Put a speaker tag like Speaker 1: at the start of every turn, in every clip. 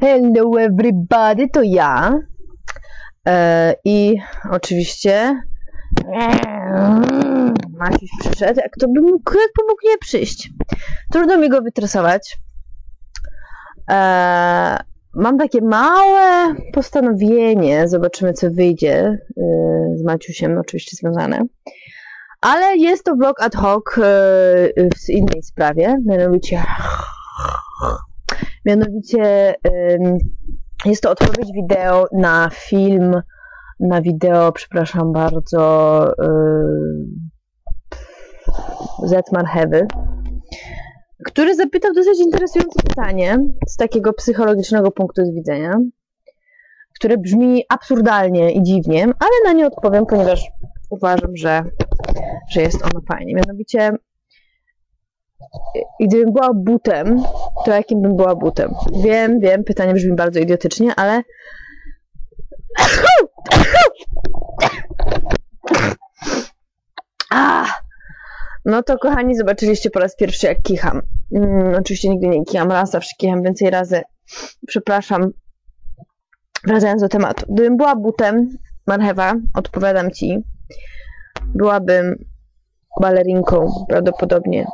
Speaker 1: Hello everybody, to ja. E, I oczywiście Maciuś przyszedł, jak to by mógł, jakby mógł nie przyjść. Trudno mi go wytresować. E, mam takie małe postanowienie, zobaczymy co wyjdzie e, z Maciusiem, oczywiście związane. Ale jest to vlog ad hoc w innej sprawie, mianowicie Mianowicie jest to odpowiedź wideo na film, na wideo, przepraszam bardzo, Zetman Heavy, który zapytał dosyć interesujące pytanie z takiego psychologicznego punktu widzenia, które brzmi absurdalnie i dziwnie, ale na nie odpowiem, ponieważ uważam, że, że jest ono fajnie. Mianowicie i gdybym była butem, to jakim bym była butem? Wiem, wiem, pytanie brzmi bardzo idiotycznie, ale. Ah! No to kochani, zobaczyliście po raz pierwszy jak kicham. Hmm, oczywiście nigdy nie kicham raz, zawsze kicham więcej razy. Przepraszam. Wracając do tematu. Gdybym była butem, marchewa, odpowiadam ci, byłabym balerinką prawdopodobnie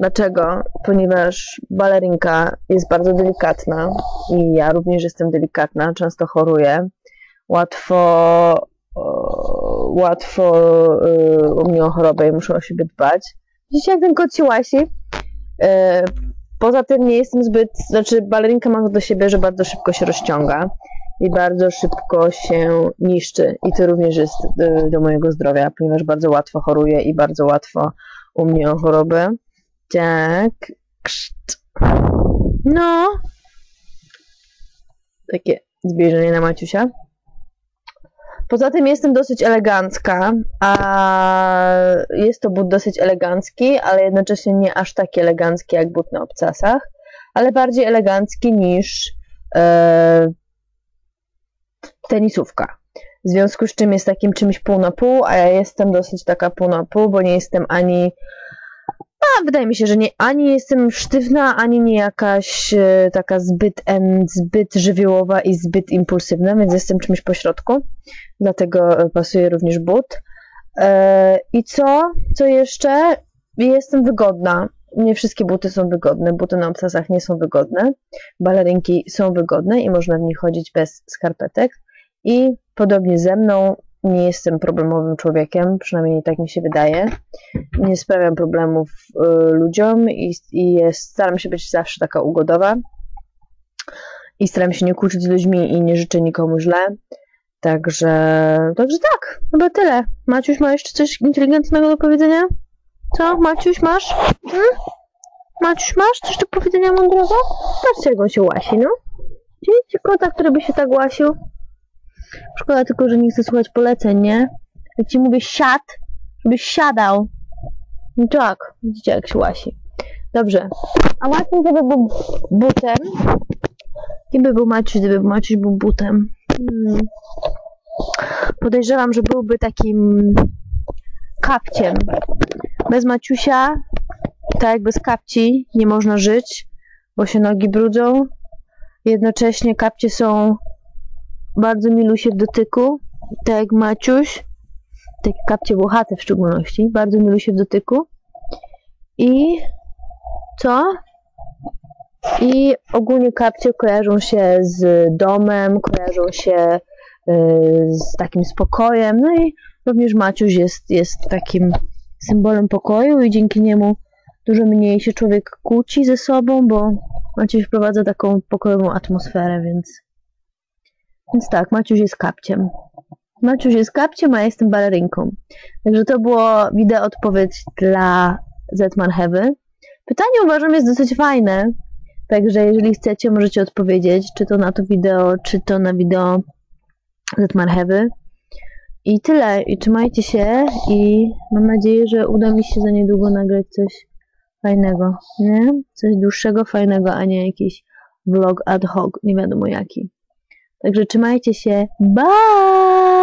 Speaker 1: Dlaczego? Ponieważ balerinka jest bardzo delikatna i ja również jestem delikatna, często choruję. Łatwo, łatwo y, u mnie o chorobę i muszę o siebie dbać. Widzicie, jak ten kot się łasi? Y, poza tym nie jestem zbyt, znaczy balerinka ma to do siebie, że bardzo szybko się rozciąga i bardzo szybko się niszczy i to również jest do, do mojego zdrowia, ponieważ bardzo łatwo choruję i bardzo łatwo u mnie o chorobę. Tak. Kszt. No. Takie zbliżenie na Maciusia. Poza tym jestem dosyć elegancka, a jest to but dosyć elegancki, ale jednocześnie nie aż taki elegancki jak but na obcasach, ale bardziej elegancki niż e, tenisówka. W związku z czym jest takim czymś pół na pół, a ja jestem dosyć taka pół na pół, bo nie jestem ani a wydaje mi się, że nie, ani jestem sztywna, ani nie jakaś e, taka zbyt, zbyt żywiołowa i zbyt impulsywna, więc jestem czymś pośrodku. Dlatego e, pasuje również but. E, I co? Co jeszcze? Jestem wygodna. Nie wszystkie buty są wygodne. Buty na obcasach nie są wygodne. Balerinki są wygodne i można w nich chodzić bez skarpetek. I podobnie ze mną nie jestem problemowym człowiekiem, przynajmniej tak mi się wydaje. Nie sprawiam problemów y, ludziom i, i jest, staram się być zawsze taka ugodowa. I staram się nie kłócić z ludźmi i nie życzę nikomu źle. Także, także tak, chyba tyle. Maciuś, ma jeszcze coś inteligentnego do powiedzenia? Co? Maciuś, masz? Hmm? Maciuś, masz coś do powiedzenia mądrego? Patrzcie, jak on się łasi, no. Widzicie kota, który by się tak łasił? Szkoda tylko, że nie chcę słuchać poleceń, nie? Jak ci mówię siad, żebyś siadał. No tak, widzicie jak się łasi. Dobrze. A Maciuś gdyby był butem. Kim by był Maciuś, gdyby Maciuś był butem? Hmm. Podejrzewam, że byłby takim kapciem. Bez Maciusia, tak jak bez kapci, nie można żyć, bo się nogi brudzą. Jednocześnie kapcie są bardzo milusie w dotyku, tak jak Maciuś, tak jak kapcie Włochaty w szczególności, bardzo milusie w dotyku. I co? I ogólnie kapcie kojarzą się z domem, kojarzą się y, z takim spokojem, no i również Maciuś jest, jest takim symbolem pokoju i dzięki niemu dużo mniej się człowiek kłóci ze sobą, bo Maciuś wprowadza taką pokojową atmosferę, więc więc tak, Maciuś jest kapciem. Maciuś jest kapciem, a ja jestem balerynką. Także to było wideo odpowiedź dla Zetman Heavy. Pytanie uważam jest dosyć fajne, także jeżeli chcecie, możecie odpowiedzieć, czy to na to wideo, czy to na wideo Zetman Heavy. I tyle. I trzymajcie się i mam nadzieję, że uda mi się za niedługo nagrać coś fajnego, nie? Coś dłuższego, fajnego, a nie jakiś vlog ad hoc, nie wiadomo jaki. Także trzymajcie się. Bye!